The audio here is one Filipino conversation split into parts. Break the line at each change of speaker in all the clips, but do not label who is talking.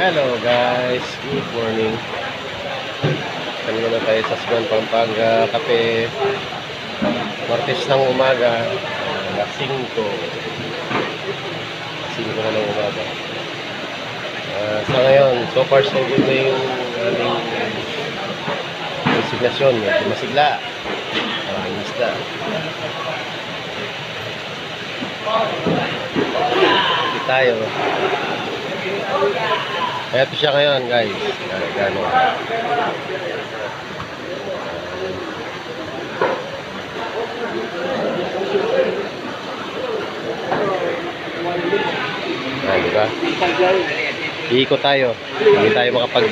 Hello guys, good morning. Kanina na tayo sa Suban, Pampanga, kape. Martes ng umaga, alas 5. 5 na ng umaga. Ah, sa ngayon, so far so good na yung aming resignasyon. Medyo masigla. Maraming isda. Hindi tayo. Eto siya ngayon, guys. Gano. Ah, di ba? Iikot tayo. Hindi tayo makapag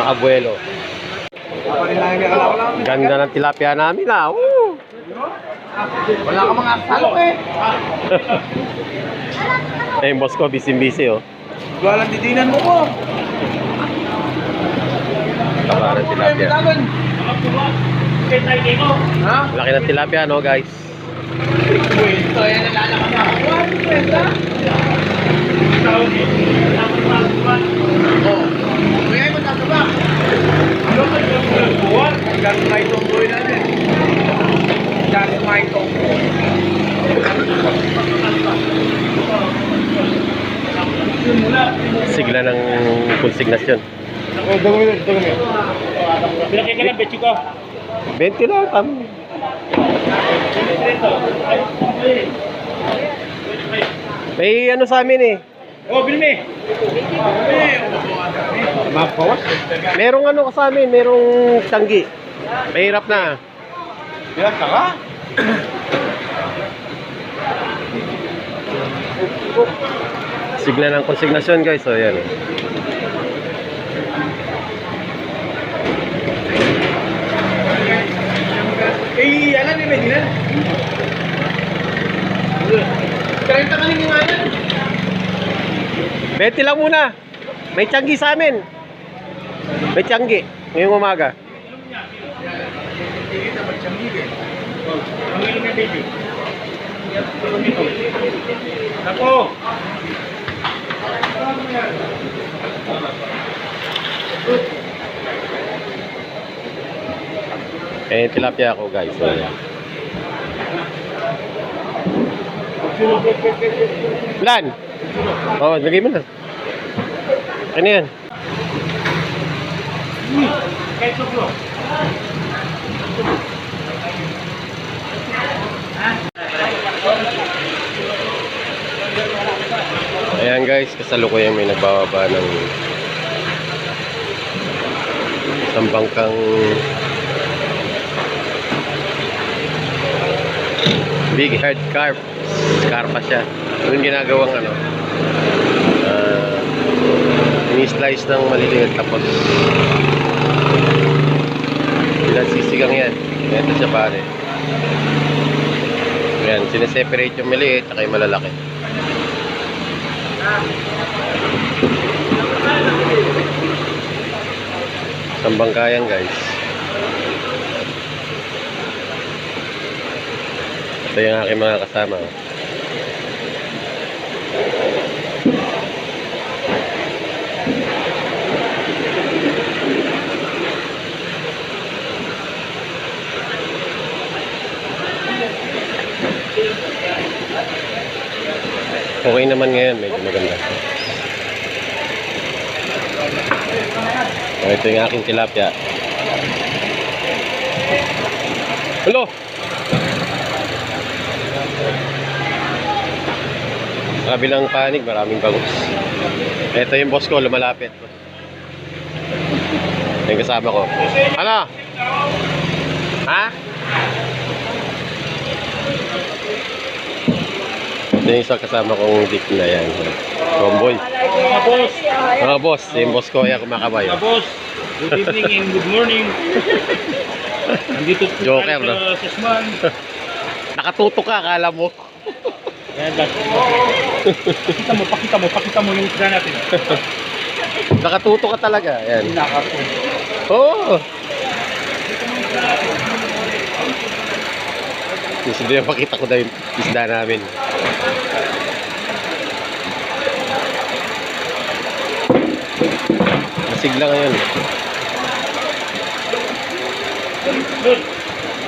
makabuelo. Ganda ng tilapia namin ah. Woo!
Wala ka mga salok eh.
Eh, ko, busy-busy oh.
Walang didinan mo ko.
Kabaran tilapia.
Ha?
Laki ng tilapia, no guys?
Kwento, yan nalalakad na. One, kwenta. Oh. Kuya, ay magkakaba. Ano ka yung buwan? Gagmay itong buhay natin. Gagmay itong
Sigla ng konsignasyon.
Oh, dagami, dagami.
Pinakay ka lang, betyo ka.
20 lang, kami. May ano sa amin eh.
Oh, bilmi.
Mapawas?
Merong ano sa amin, merong tanggi. Mahirap na.
Bilang ka ka?
Sigla ng konsignasyon guys. So, yan.
Eh, alam ni Medina. 30 ka rin yung anan.
20 lang muna. May tiyanggi sa amin. May tiyanggi. Ngayong umaga.
Ako.
Eh, tilapia ako guys. So. Lan! Oh, lagay mo na. Ano yan?
Kahit
Ayan guys, kasalukuyan may nagbababa ng isang bangkang big head carp. Carpa siya. Yung ginagawang ano, uh, ini-slice ng maliliit tapos sisigang yan. Ito siya pare. Ayan, sineseparate yung maliit at yung malalaki. Isang bangkayan guys. Ito yung aking mga kasama. Okay naman ngayon, medyo maganda. So, ito yung aking tilapia. Hello! Kabilang panig, maraming bangus. Ito yung boss ko, lumalapit. Ito yung kasama ko. Ano? Ha? Ito yung kasama kong dick na yan. Tomboy.
Mga boss.
Mga boss, yung boss ko, yan kumakabay.
Mga boss. Good evening and good morning. Nandito po
Joker,
tayo
no?
sa Sesman.
Nakatutok ka, akala mo.
Ayan, guys. Pakita mo, pakita mo, pakita mo yung isda natin.
Nakatutok ka talaga. Yan.
Nakapo.
Oo. Gusto din pakita ko na yung isda namin. Sigla ngayon.
Doon.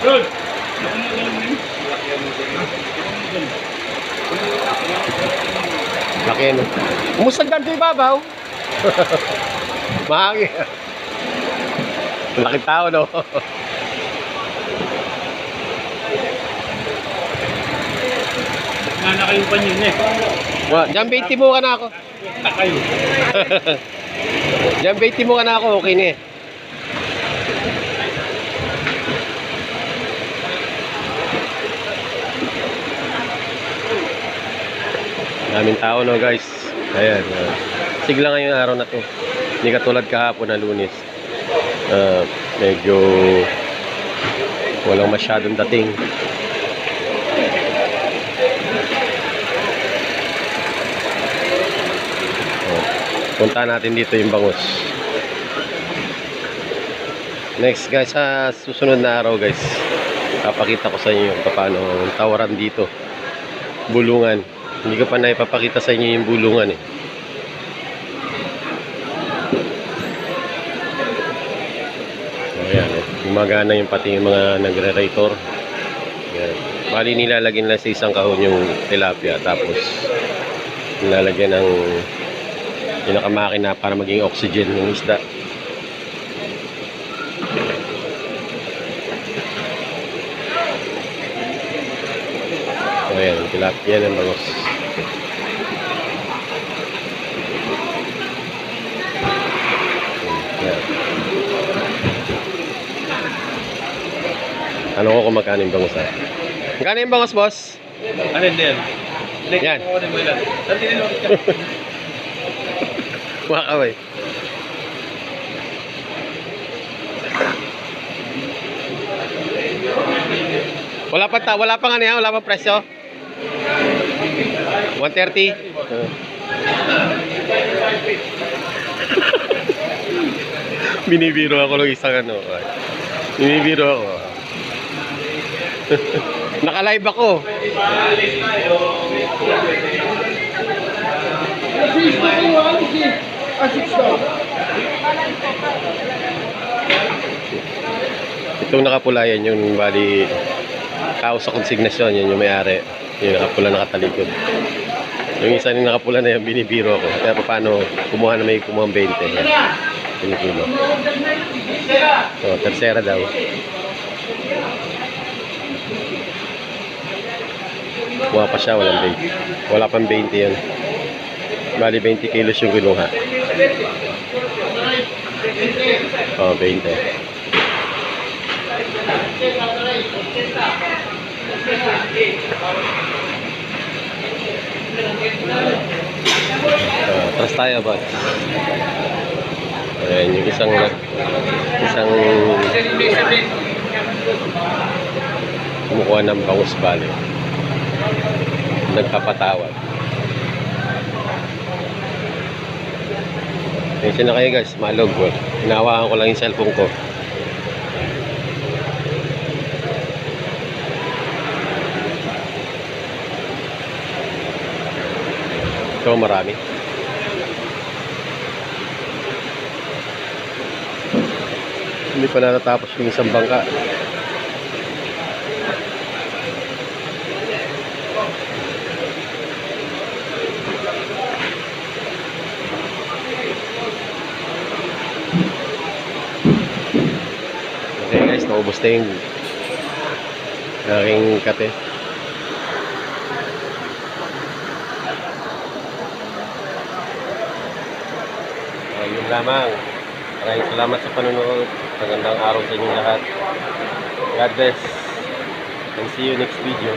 Doon.
Laki ano. Kumusta ganito yung babaw? Mahangin. Laki tao, no?
Nga na kayong panyin eh.
Wa, Diyan 20 mo ka na ako.
Na kayo.
Diyan 20 mo ka na ako, okay na eh. Daming tao no guys. Ayan. Uh, sigla ngayong araw na to. Hindi katulad kahapon na lunes. Uh, medyo walang masyadong dating. Punta natin dito yung bangus. Next guys, sa susunod na araw guys, papakita ko sa inyo kung paano tawaran dito. Bulungan. Hindi ko pa na ipapakita sa inyo yung bulungan eh. Ayan, eh. gumagana yung pati yung mga nagre-rator. Ayan. Bali nilalagyan nila sa isang kahon yung tilapia tapos nilalagyan ng pinakamakina para maging oxygen ng isda. Ayan, tilapia ng bangos. Ayan. Ano ko kung magkano yung bangos ha? Magkano yung bangos, boss?
Ano hindi yan?
Yan.
Ka?
Wakaway. Wala pa ta, wala pa nga niya, wala pa presyo. 130. Uh. Binibiro ako ng isang ano. ay. Binibiro ako. Naka-live ako. Itong nakapula yan yung bali tao sa konsignasyon, yan yung may-ari. Yung nakapula nakatalikod. Yung isa yung nakapula na yan, binibiro ako. Kaya pa paano kumuha na may kumuha ng 20. Yan. So, tersera daw. Kuha pa siya, walang 20. Wala pang 20 yan. Bali 20 kilos yung kinuha. Oh, 20. Uh, tras tayo ba? Ayan, yung isang isang kumukuha ng bangus bali. Nagpapatawad. Ayun na kayo guys, malog. Hinawakan ko lang yung cellphone ko. Ito marami. Hindi pa natatapos yung isang bangka. Okay guys, naubos na yung aking kate. Uh, yun lamang. Maraming salamat sa panonood. Magandang araw sa inyong lahat. God bless. And see you next video.